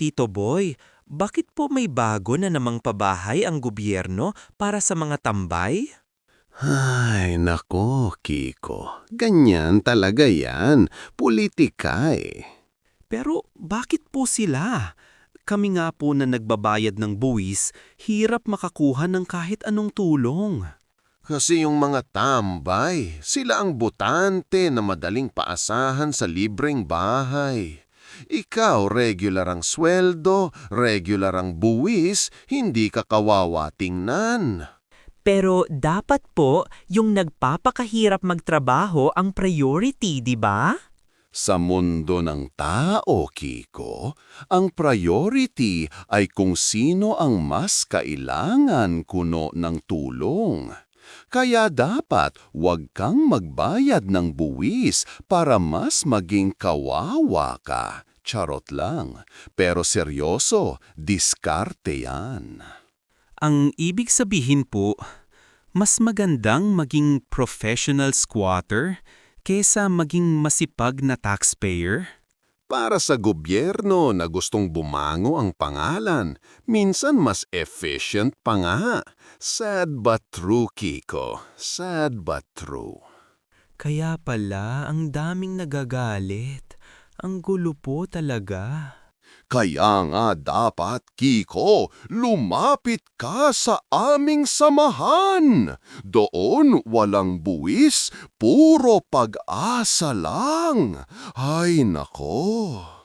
Tito Boy, bakit po may bago na namang pabahay ang gobyerno para sa mga tambay? Ay, nako, Kiko. Ganyan talaga yan. Politika eh. Pero bakit po sila? Kami nga po na nagbabayad ng buwis, hirap makakuha ng kahit anong tulong. Kasi yung mga tambay, sila ang botante na madaling paasahan sa libreng bahay. Ikaw, regular ang sweldo, regular ang buwis, hindi ka kawawa tingnan. Pero dapat po yung nagpapakahirap magtrabaho ang priority, di ba? Sa mundo ng tao, Kiko, ang priority ay kung sino ang mas kailangan kuno ng tulong. Kaya dapat huwag kang magbayad ng buwis para mas maging kawawa ka. Charot lang. Pero seryoso, diskarte yan. Ang ibig sabihin po, mas magandang maging professional squatter kesa maging masipag na taxpayer? Para sa gobyerno na gustong bumango ang pangalan, minsan mas efficient pa nga. Sad but true, Kiko. Sad but true. Kaya pala ang daming nagagalit. Ang gulo po talaga. Kaya nga dapat, Kiko, lumapit ka sa aming samahan. Doon walang buwis, puro pag-asa lang. Ay nako.